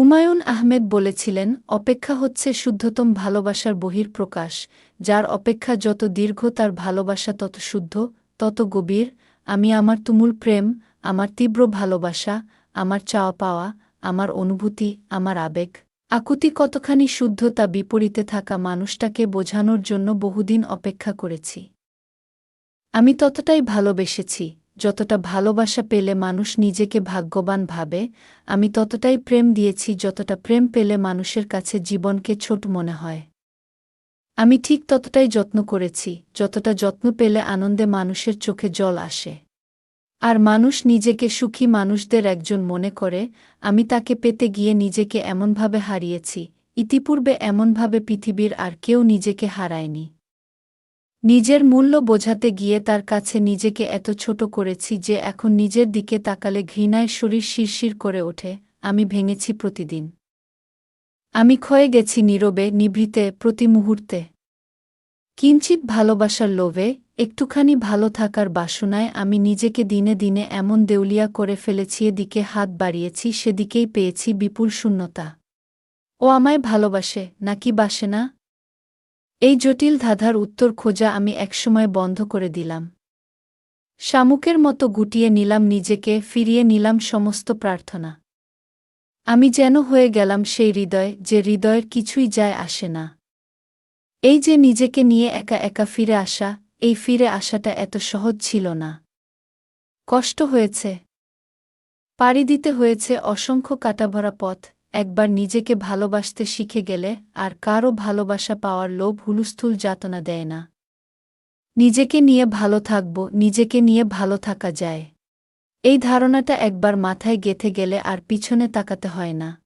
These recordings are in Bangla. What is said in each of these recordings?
হুমায়ুন আহমেদ বলেছিলেন, অপেক্ষা হচ্ছে শুদ্ধতম ভালোবাসার বহির্প্রকাশ যার অপেক্ষা যত দীর্ঘ, তার ভালোবাসা তত শুদ্ধ, তত গভীর। আমি আমার তুমুল প্রেম, আমার তীব্র ভালোবাসা, আমার চাওয়া পাওয়া, আমার অনুভূতি, আমার আবেগ। আকুতি কতখানি শুদ্ধ তা বিপরীতে থাকা মানুষটাকে বোঝানোর জন্য বহুদিন অপেক্ষা করেছি। আমি ততটাই ভালোবেসেছি। যতটা ভালোবাসা পেলে মানুষ নিজেকে ভাগ্যবান ভাবে, আমি ততটাই প্রেম দিয়েছি যতটা প্রেম পেলে মানুষের কাছে জীবনকে ছোট মনে হয়। আমি ঠিক ততটাই যত্ন করেছি, যতটা যত্ন পেলে আনন্দে মানুষের চোখে জল আসে। আর মানুষ নিজেকে সুখী মানুষদের একজন মনে করে, আমি তাকে পেতে গিয়ে নিজেকে এমনভাবে হারিয়েছি, ইতিপূর্বে এমনভাবে পৃথিবীর আর কেউ নিজেকে হারায়নি। নিজের মূল্য বোঝাতে গিয়ে তার কাছে নিজেকে এত ছোট করেছি যে এখন নিজের দিকে তাকালে ঘৃণায় শরীর শিরশির করে ওঠে, আমি ভেঙেছি প্রতিদিন। আমি ক্ষয়ে গেছি নীরবে, নিভৃতে, প্রতি মুহূর্তে। কিঞ্চিত ভালোবাসার লোভে, একটুখানি ভালো থাকার বাসনায় আমি নিজেকে দিনে দিনে এমন দেউলিয়া করে ফেলেছি, এদিকে হাত বাড়িয়েছি, সেদিকেই পেয়েছি বিপুল শূন্যতা। ও আমায় ভালোবাসে, নাকি বাসে না? এই জটিল ধাঁধার উত্তর খোঁজা আমি একসময় বন্ধ করে দিলাম। শামুকের মতো গুটিয়ে নিলাম নিজেকে, ফিরিয়ে নিলাম সমস্ত প্রার্থনা। আমি যেন হয়ে গেলাম সেই হৃদয়, যে হৃদয়ের কিছুই যায় আসে না। এই যে নিজেকে নিয়ে একা একা ফিরে আসা, এই ফিরে আসাটা এত সহজ ছিল না। কষ্ট হয়েছে। পাড়ি দিতে হয়েছে অসংখ্য কাটাভরা পথ। একবার নিজেকে ভালোবাসতে শিখে গেলে আর কারও ভালোবাসা পাওয়ার লোভ হুলুস্থুল যাতনা দেয় না। নিজেকে নিয়ে ভালো থাকব, নিজেকে নিয়ে ভালো থাকা যায়। এই ধারণাটা একবার মাথায় গেথে গেলে আর পিছনে তাকাতে হয় না।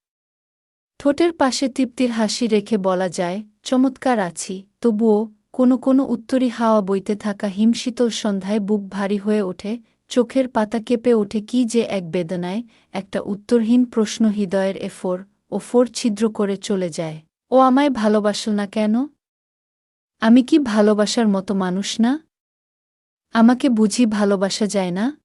ঠোঁটের পাশে তৃপ্তির হাসি রেখে বলা যায়, চমৎকার আছি, তবুও কোনো কোনো উত্তরী হাওয়া বইতে থাকা হিমশীতল সন্ধ্যায় বুক ভারী হয়ে ওঠে চোখের পাতা কেঁপে ওঠে কি যে এক বেদনায়, একটা উত্তরহীন প্রশ্ন হৃদয়ের এফোর ও ফোর ছিদ্র করে চলে যায়। ও আমায় ভালোবাসল না কেন? আমি কি ভালোবাসার মতো মানুষ না? আমাকে বুঝি ভালোবাসা যায় না?